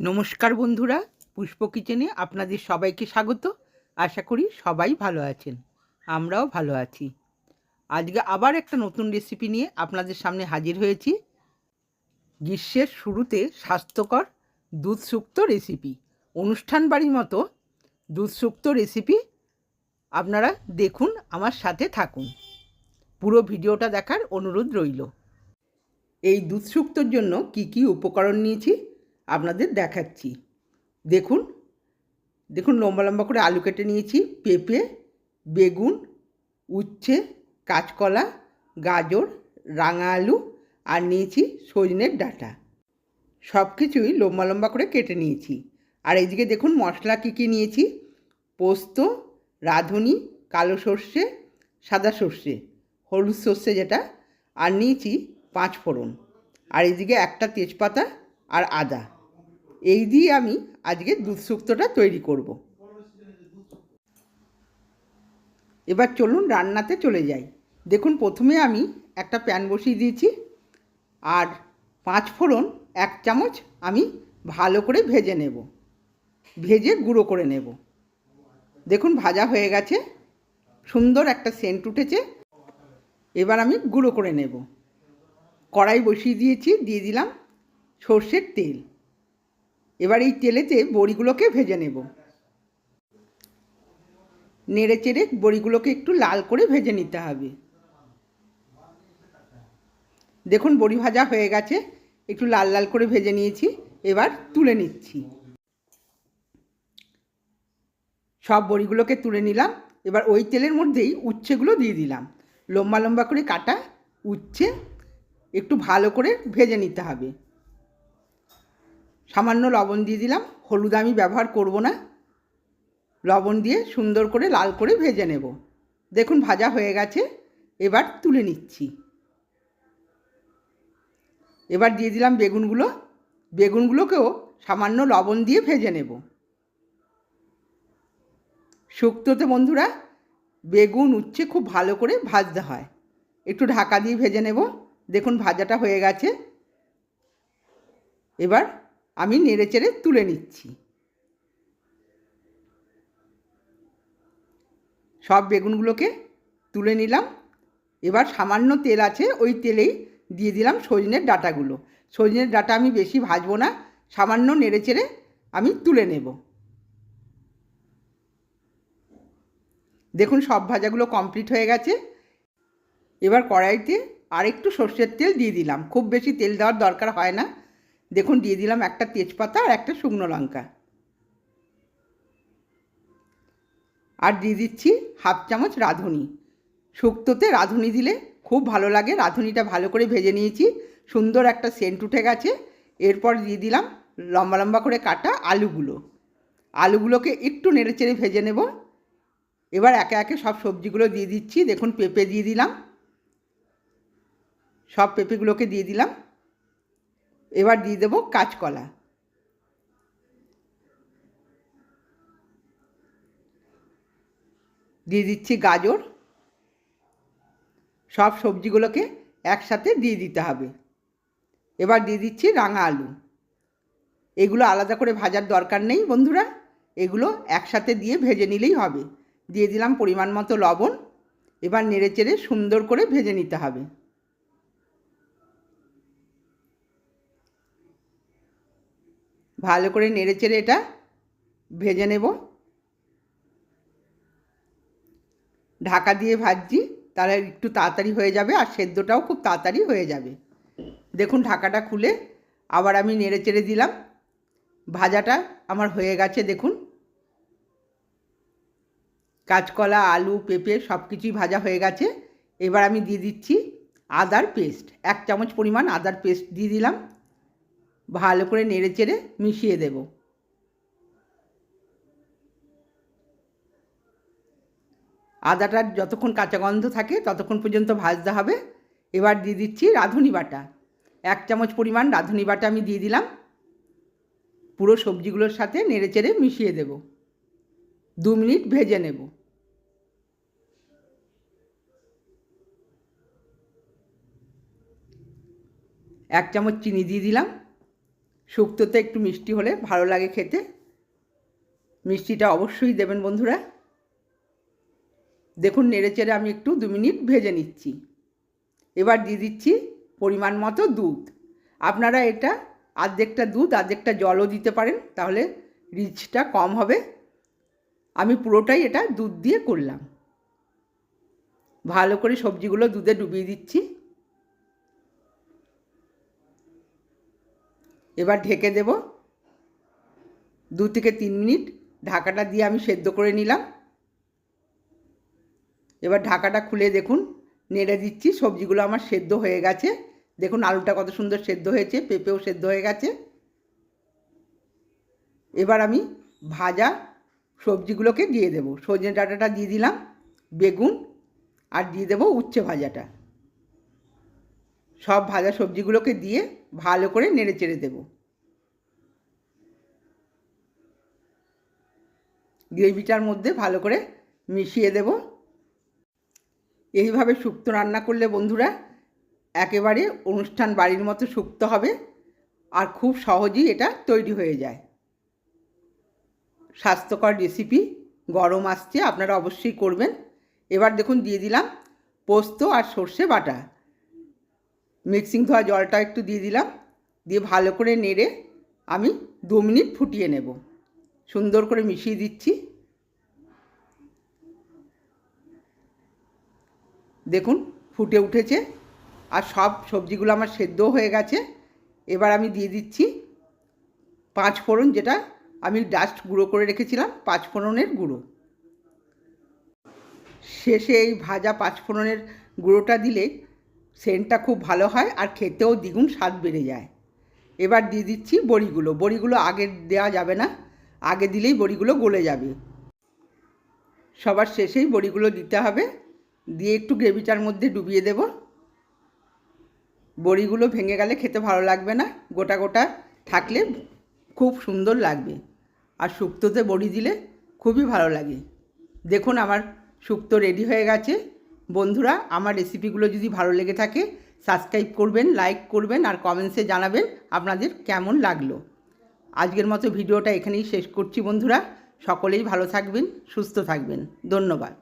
নমস্কার বন্ধুরা, পুষ্প কিচেনে আপনাদের সবাইকে স্বাগত। আশা করি সবাই ভালো আছেন, আমরাও ভালো আছি। আজকে আবার একটা নতুন রেসিপি নিয়ে আপনাদের সামনে হাজির হয়েছি। গ্রীষ্মের শুরুতে স্বাস্থ্যকর দুধসুক্ত রেসিপি অনুষ্ঠান বাড়ির মতো দুধসুক্ত রেসিপি আপনারা দেখুন, আমার সাথে থাকুন। পুরো ভিডিওটা দেখার অনুরোধ রইল। এই দুধসুক্তর জন্য কি কি উপকরণ নিয়েছি? আপনাদের দেখাচ্ছি। দেখুন দেখুন লম্বা লম্বা করে আলু কেটে নিয়েছি। পেঁপে, বেগুন, উচ্ছে, কাঁচকলা, গাজর, রাঙা আলু আর নিয়েছি সজনের ডাঁটা। সব কিছুই লম্বা লম্বা করে কেটে নিয়েছি। আর এইদিকে দেখুন মশলা কী কী নিয়েছি? পোস্ত, রাঁধুনি, কালো সর্ষে, সাদা সর্ষে, হলুদ সর্ষে যেটা, আর নিয়েছি পাঁচ ফোড়ন আর এইদিকে একটা তেজপাতা আর আদা। এই দিয়ে আমি আজকে দুধ শুক্তোটা তৈরি করব। এবার চলুন রান্নাতে চলে যাই। দেখুন, প্রথমে আমি একটা প্যান বসিয়ে দিয়েছি আর পাঁচ ফোড়ন, এক চামচ আমি ভালো করে ভেজে নেব। ভেজে গুঁড়ো করে নেব। দেখুন, ভাজা হয়ে গেছে। সুন্দর একটা সেন্ট উঠেছে। এবার আমি গুঁড়ো করে নেব। কড়াই বসিয়ে দিয়েছি, দিয়ে দিলাম সর্ষের তেল। এবার এই তেলেতে বড়িগুলোকে ভেজে নেব। নেড়ে চেড়ে বড়িগুলোকে একটু লাল করে ভেজে নিতে হবে। দেখুন, বড়ি ভাজা হয়ে গেছে। একটু লাল লাল করে ভেজে নিয়েছি। এবার তুলে নিচ্ছি। সব বড়িগুলোকে তুলে নিলাম। এবার ওই তেলের মধ্যেই উচ্ছেগুলো দিয়ে দিলাম। লম্বা লম্বা করে কাটা উচ্ছে একটু ভালো করে ভেজে নিতে হবে। সামান্য লবণ দিয়ে দিলাম। হলুদ আমি ব্যবহার করব না। লবণ দিয়ে সুন্দর করে লাল করে ভেজে নেব। দেখুন, ভাজা হয়ে গেছে। এবার তুলে নিচ্ছি। এবার দিয়ে দিলাম বেগুনগুলো। বেগুনগুলোকেও সামান্য লবণ দিয়ে ভেজে নেব। শুক্তোতে বন্ধুরা, বেগুন উচ্ছে খুব ভালো করে ভাজতে হয়। একটু ঢাকা দিয়ে ভেজে নেব। দেখুন, ভাজাটা হয়ে গেছে। এবার আমি নেড়ে চেড়ে তুলে নিচ্ছি। সব বেগুনগুলোকে তুলে নিলাম। এবার সামান্য তেল আছে, ওই তেলেই দিয়ে দিলাম সজনের ডাটাগুলো। সজনের ডাটা আমি বেশি ভাজবো না, সামান্য নেড়ে চেড়ে আমি তুলে নেব। দেখুন সব ভাজাগুলো কমপ্লিট হয়ে গেছে। এবার কড়াইতে আরেকটু সর্ষের তেল দিয়ে দিলাম। খুব বেশি তেল দেওয়ার দরকার হয় না। দেখুন, দিয়ে দিলাম একটা তেজপাতা আর একটা শুকনো লঙ্কা। আর দিয়ে দিচ্ছি হাফ চামচ রাঁধুনি। শুক্তোতে রাঁধুনি দিলে খুব ভালো লাগে, রাঁধুনিটা ভালো করে ভেজে নিয়েছি, সুন্দর একটা সেন্ট উঠে গেছে। এরপর দিয়ে দিলাম লম্বা লম্বা করে কাটা আলুগুলো। আলুগুলোকে একটু নেড়ে চেড়ে ভেজে নেব। এবার একে একে সব সবজিগুলো দিয়ে দিচ্ছি, দেখুন পেঁপে দিয়ে দিলাম। সব পেঁপেগুলোকে দিয়ে দিলাম। এবার দিয়ে দেবো কাঁচকলা। দিয়ে দিচ্ছি গাজর। সব সবজিগুলোকে একসাথে দিয়ে দিতে হবে। এবার দিয়ে দিচ্ছি রাঙা আলু। এগুলো আলাদা করে ভাজার দরকার নেই বন্ধুরা। এগুলো একসাথে দিয়ে ভেজে নিলেই হবে। দিয়ে দিলাম পরিমাণ মতো লবণ। এবার নেড়ে চেড়ে সুন্দর করে ভেজে নিতে হবে। ভালো করে নেড়ে চেড়ে এটা ভেজে নেব। ঢাকা দিয়ে ভাজছি, তাহলে একটু তাড়াতাড়ি হয়ে যাবে আর সেদ্ধটাও খুব তাড়াতাড়ি হয়ে যাবে। দেখুন ঢাকাটা খুলে আবার আমি নেড়ে চেড়ে দিলাম। ভাজাটা আমার হয়ে গেছে, দেখুন। কাঁচকলা, আলু, পেঁপে সব কিছুই ভাজা হয়ে গেছে। এবার আমি দিয়ে দিচ্ছি আদার পেস্ট। এক চামচ পরিমাণ আদার পেস্ট দিয়ে দিলাম। ভালো করে নেড়ে চেড়ে মিশিয়ে দেব। আদাটার যতক্ষণ কাঁচা গন্ধ থাকে ততক্ষণ পর্যন্ত ভাজতে হবে। এবার দিয়ে দিচ্ছি রাঁধুনি বাটা। এক চামচ পরিমাণ রাঁধুনি বাটা আমি দিয়ে দিলাম। পুরো সবজিগুলোর সাথে নেড়ে চেড়ে মিশিয়ে দেব। দু মিনিট ভেজে নেব। এক চামচ চিনি দিয়ে দিলাম। শুক্তোতে একটু মিষ্টি হলে ভালো লাগে খেতে। মিষ্টিটা অবশ্যই দেবেন বন্ধুরা। দেখুন, নেড়ে চেড়ে আমি একটু দু মিনিট ভেজে নিচ্ছি। এবার দিয়ে দিচ্ছি পরিমাণ মতো দুধ। আপনারা এটা আর্ধেকটা দুধ, আর্ধেকটা জলও দিতে পারেন, তাহলে রিচটা কম হবে। আমি পুরোটাই এটা দুধ দিয়ে করলাম। ভালো করে সবজিগুলো দুধে ডুবিয়ে দিচ্ছি। এবার ঢেকে দেব। দু থেকে তিন মিনিট ঢাকাটা দিয়ে আমি সেদ্ধ করে নিলাম। এবার ঢাকাটা খুলে দেখুন, নেড়ে দিচ্ছি, সবজিগুলো আমার সেদ্ধ হয়ে গেছে। দেখুন আলুটা কত সুন্দর সেদ্ধ হয়েছে, পেঁপেও সেদ্ধ হয়ে গেছে। এবার আমি ভাজা সবজিগুলোকে দিয়ে দেবো। সজনে ডাঁটাটা দিয়ে দিলাম, বেগুন, আর দিয়ে দেবো উচ্ছে ভাজাটা। সব ভাজা সবজিগুলোকে দিয়ে ভালো করে নেড়ে চেড়ে দেবো। গ্রেভিটার মধ্যে ভালো করে মিশিয়ে দেব। এইভাবে শুক্তো রান্না করলে বন্ধুরা একেবারে অনুষ্ঠান বাড়ির মতো শুক্তো হবে আর খুব সহজেই এটা তৈরি হয়ে যায়। স্বাস্থ্যকর রেসিপি গরম আসছে, আপনারা অবশ্যই করবেন। এবার দেখুন, দিয়ে দিলাম পোস্ত আর সর্ষে বাটা। মিক্সিং ধোয়া জলটা একটু দিয়ে দিলাম। দিয়ে ভালো করে নেড়ে আমি দু মিনিট ফুটিয়ে নেব। সুন্দর করে মিশিয়ে দিচ্ছি। দেখুন, ফুটে উঠেছে। আর সব সবজিগুলো আমার সেদ্ধ হয়ে গেছে। এবার আমি দিয়ে দিচ্ছি পাঁচ ফোড়ন যেটা আমি ডাস্ট গুঁড়ো করে রেখেছিলাম, পাঁচ ফোড়নের গুঁড়ো। শেষে এই ভাজা পাঁচ ফোড়নের গুঁড়োটা দিলে সেন্টটা খুব ভালো হয় আর খেতেও দ্বিগুণ স্বাদ বেড়ে যায়। এবার দিয়ে দিচ্ছি বড়িগুলো। বড়িগুলো আগে দেওয়া যাবে না। আগে দিলেই বড়িগুলো গলে যাবে। সবার শেষেই বড়িগুলো দিতে হবে। দিয়ে একটু গ্রেভিটার মধ্যে ডুবিয়ে দেব। বড়িগুলো ভেঙে গেলে খেতে ভালো লাগবে না। গোটা গোটা থাকলে খুব সুন্দর লাগবে। আর শুক্তোতে বড়ি দিলে খুবই ভালো লাগে। দেখুন আমার শুক্তো রেডি হয়ে গেছে। বন্ধুরা, আমার রেসিপিগুলো যদি ভালো লেগে থাকে সাবস্ক্রাইব করবেন লাইক করবেন আর কমেন্টসে জানাবেন আপনাদের কেমন লাগল। আজকের মতো ভিডিওটা এখানেই শেষ করছি বন্ধুরা। সকলেই ভালো থাকবেন, সুস্থ থাকবেন। ধন্যবাদ।